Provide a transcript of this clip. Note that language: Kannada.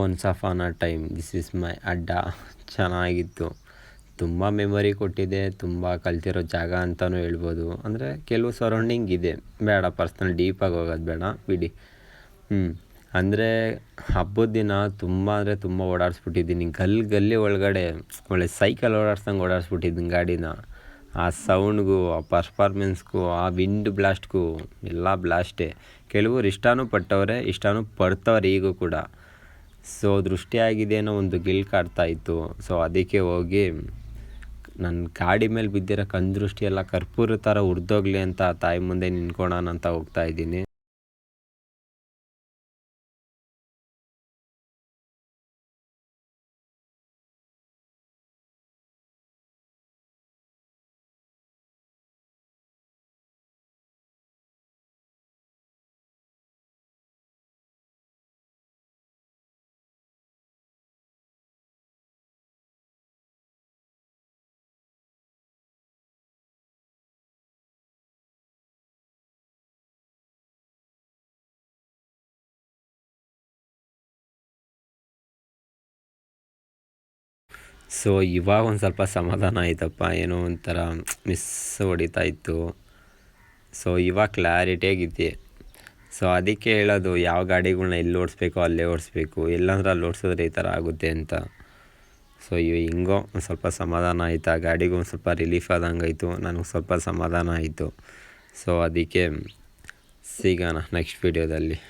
Once on a time this is my ಅಡ್ಡ ಚೆನ್ನಾಗಿತ್ತು. ತುಂಬ ಮೆಮೊರಿ ಕೊಟ್ಟಿದೆ, ತುಂಬ ಕಲ್ತಿರೋ ಜಾಗ ಅಂತಲೂ ಹೇಳ್ಬೋದು. ಅಂದರೆ ಕೆಲವು ಸರೌಂಡಿಂಗ್ ಇದೆ. ಬೇಡ ಪರ್ಸ್ನಲ್ ಡೀಪಾಗಿ ಹೋಗೋದು ಬೇಡ, ಬಿಡಿ. ಹ್ಞೂ ಅಂದರೆ ಹಬ್ಬದ ದಿನ ತುಂಬ ಅಂದರೆ ತುಂಬ ಓಡಾಡಿಸ್ಬಿಟ್ಟಿದ್ದೀನಿ. ಗಲ್ಲಿ ಗಲ್ಲಿ ಒಳಗಡೆ, ಒಳ್ಳೆ ಸೈಕಲ್ ಓಡಾಡ್ಸ್ದಂಗೆ ಓಡಾಡಿಸ್ಬಿಟ್ಟಿದ್ದೀನಿ ಗಾಡಿನ. ಆ ಸೌಂಡ್ಗೂ ಆ ಪರ್ಫಾರ್ಮೆನ್ಸ್ಗೂ ಆ ವಿಂಡ್ ಬ್ಲಾಸ್ಟ್ಗೂ ಎಲ್ಲ ಬ್ಲಾಸ್ಟೇ ಕೆಲವರು ಇಷ್ಟನೂ ಪಟ್ಟವ್ರೆ, ಇಷ್ಟನೂ ಪಡ್ತವ್ರೆ ಈಗೂ ಕೂಡ. ಸೊ ದೃಷ್ಟಿ ಆಗಿದೆ ಅನ್ನೋ ಒಂದು ಗಿಲ್ ಕಾಡ್ತಾ ಇತ್ತು. ಸೊ ಅದಕ್ಕೆ ಹೋಗಿ ನನ್ನ ಗಾಡಿ ಮೇಲೆ ಬಿದ್ದಿರೋ ಕಣ್ದೃಷ್ಟಿ ಎಲ್ಲ ಕರ್ಪೂರ ಥರ ಉರಿದೋಗ್ಲಿ ಅಂತ ತಾಯಿ ಮುಂದೆ ನಿಂತ್ಕೊಳ್ಳೋಣ ಅಂತ ಹೋಗ್ತಾ ಇದ್ದೀನಿ. ಸೊ, ಇವಾಗ ಒಂದು ಸ್ವಲ್ಪ ಸಮಾಧಾನ ಆಯ್ತಪ್ಪ. ಏನೋ ಒಂಥರ ಮಿಸ್ ಹೊಡಿತಾ ಇತ್ತು. ಸೊ, ಇವಾಗ ಕ್ಲಾರಿಟಿಯಾಗಿದೆ ಸೊ, ಅದಕ್ಕೆ ಹೇಳೋದು, ಯಾವ ಗಾಡಿಗಳನ್ನ ಎಲ್ಲಿ ಓಡಿಸ್ಬೇಕು, ಅಲ್ಲೇ ಓಡಿಸ್ಬೇಕು, ಎಲ್ಲಂದ್ರೆ ಅಲ್ಲಿ ಓಡಿಸಿದ್ರೆ ಈ ಥರ ಆಗುತ್ತೆ ಅಂತ. ಸೊ ಇವು ಹಿಂಗೋ ಒಂದು ಸ್ವಲ್ಪ ಸಮಾಧಾನ ಆಯಿತು. ಆ ಗಾಡಿಗೂ ಒಂದು ಸ್ವಲ್ಪ ರಿಲೀಫ್ ಆದಂಗೆ ಆಯಿತು. ನನಗೆ ಸ್ವಲ್ಪ ಸಮಾಧಾನ ಆಯಿತು. ಸೊ, ಅದಕ್ಕೆ ಸಿಗೋಣ ನೆಕ್ಸ್ಟ್ ವೀಡಿಯೋದಲ್ಲಿ